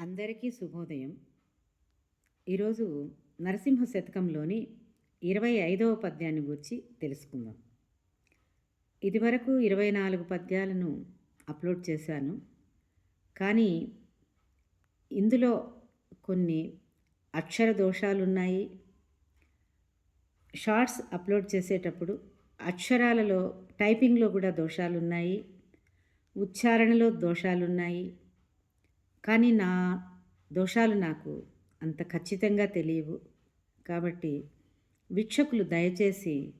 అందరికీ శుభోదయం. ఈరోజు నరసింహ శతకంలోని ఇరవై ఐదవ పద్యాన్ని గురించి తెలుసుకుందాం. ఇదివరకు ఇరవై నాలుగు పద్యాలను అప్లోడ్ చేశాను. కానీ ఇందులో కొన్ని అక్షర దోషాలు ఉన్నాయి షార్ట్స్ అప్లోడ్ చేసేటప్పుడు అక్షరాలలో టైపింగ్లో కూడా దోషాలు ఉన్నాయి ఉచ్చారణలో దోషాలు ఉన్నాయి కానీ నా దోషాలు నాకు అంత ఖచ్చితంగా తెలియవు. కాబట్టి వీక్షకులు దయచేసి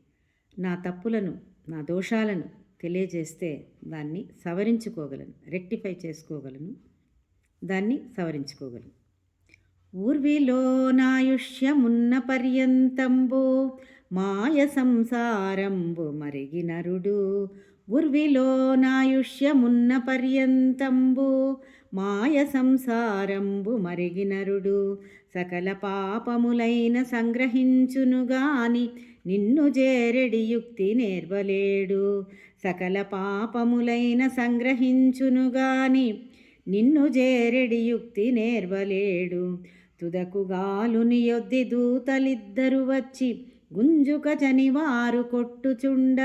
నా తప్పులను నా దోషాలను తెలియజేస్తే దాన్ని సవరించుకోగలను రెక్టిఫై చేసుకోగలను. దాన్ని సవరించుకోగలను. ఊర్విలో నాయుష్యమున్న పర్యంతంబు మాయ సంసారంబు మరిగి నరుడు ఉర్విలో నాయుష్యమున్న పర్యంతంబు మాయ సంసారంబు మరిగినరుడు. సకల పాపములైన సంగ్రహించునుగాని నిన్ను చేరెడి యుక్తి నేర్వలేడు. సకల పాపములైన సంగ్రహించునుగాని నిన్ను చేరెడి యుక్తి నేర్వలేడు. తుదకు గాలుని యొద్ది దూతలిద్దరు వచ్చి గుంజుక చనివారు కొట్టుచుండ.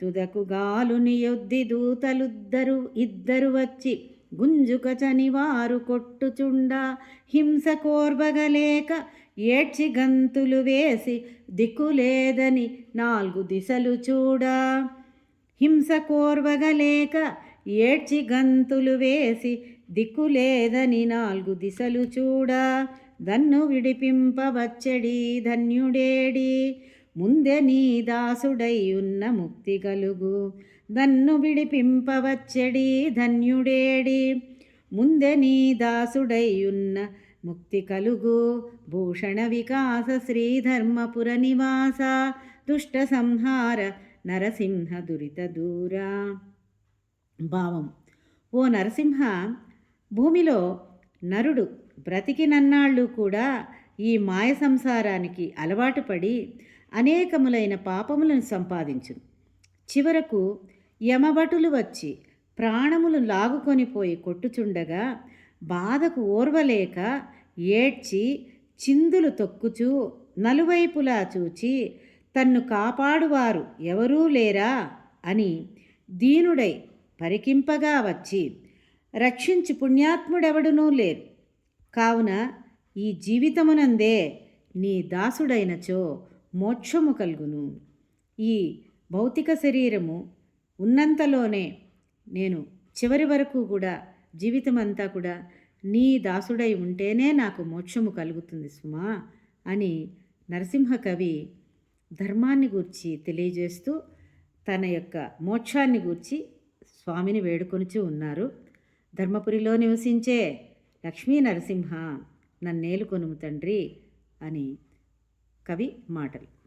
తుదకు గాలుని యొద్ది దూతలుద్దరు ఇద్దరు వచ్చి గుంజుక చనివారు కొట్టుచుండ హింస కోర్వగలేక ఏడ్చి గంతులు వేసి దిక్కులేదని నాలుగు దిశలు చూడ. హింస కోర్వగలేక ఏడ్చి గంతులు వేసి దిక్కులేదని నాలుగు దిశలు చూడ. దన్ను విడిపింపవచ్చడి ధన్యుడేడి. ముందే నీ దాసుడై ఉన్న ముక్తి కలుగు. దన్ను విడిపింపవచ్చడి ధన్యుడేడి. ముందే నీ దాసుడై ఉన్న ముక్తి కలుగు. భూషణ వికాస శ్రీధర్మపుర నివాస దుష్ట సంహార నరసింహ దురిత దూరా. భావం. ఓ నరసింహ భూమిలో నరుడు బ్రతికినన్నాళ్ళు కూడా ఈ మాయ సంసారానికి అలవాటు పడి అనేకములైన పాపములను సంపాదించును. చివరకు యమభటులు వచ్చి ప్రాణములు లాగుకొని పోయి కొట్టుచుండగా బాధకు ఓర్వలేక ఏడ్చి చిందులు తొక్కుచూ నలువైపులా చూచి తన్ను కాపాడువారు ఎవరూ లేరా అని దీనుడై పరికింపగా వచ్చి రక్షించి పుణ్యాత్ముడెవడునూ లేరు. కావున ఈ జీవితమునందే నీ దాసుడైనచో మోక్షము కలుగును. ఈ భౌతిక శరీరము ఉన్నంతలోనే నేను చివరి వరకు కూడా జీవితం అంతా కూడా నీ దాసుడై ఉంటేనే నాకు మోక్షము కలుగుతుంది సుమా అని నరసింహ కవి ధర్మాన్ని గూర్చి తెలియజేస్తూ తన యొక్క మోక్షాన్ని గూర్చి స్వామిని వేడుకొనుచూ ఉన్నారు. ధర్మపురిలో నివసించే లక్ష్మీ నరసింహ నన్నేలుకొనుము తండ్రి అని కవి మాటలు.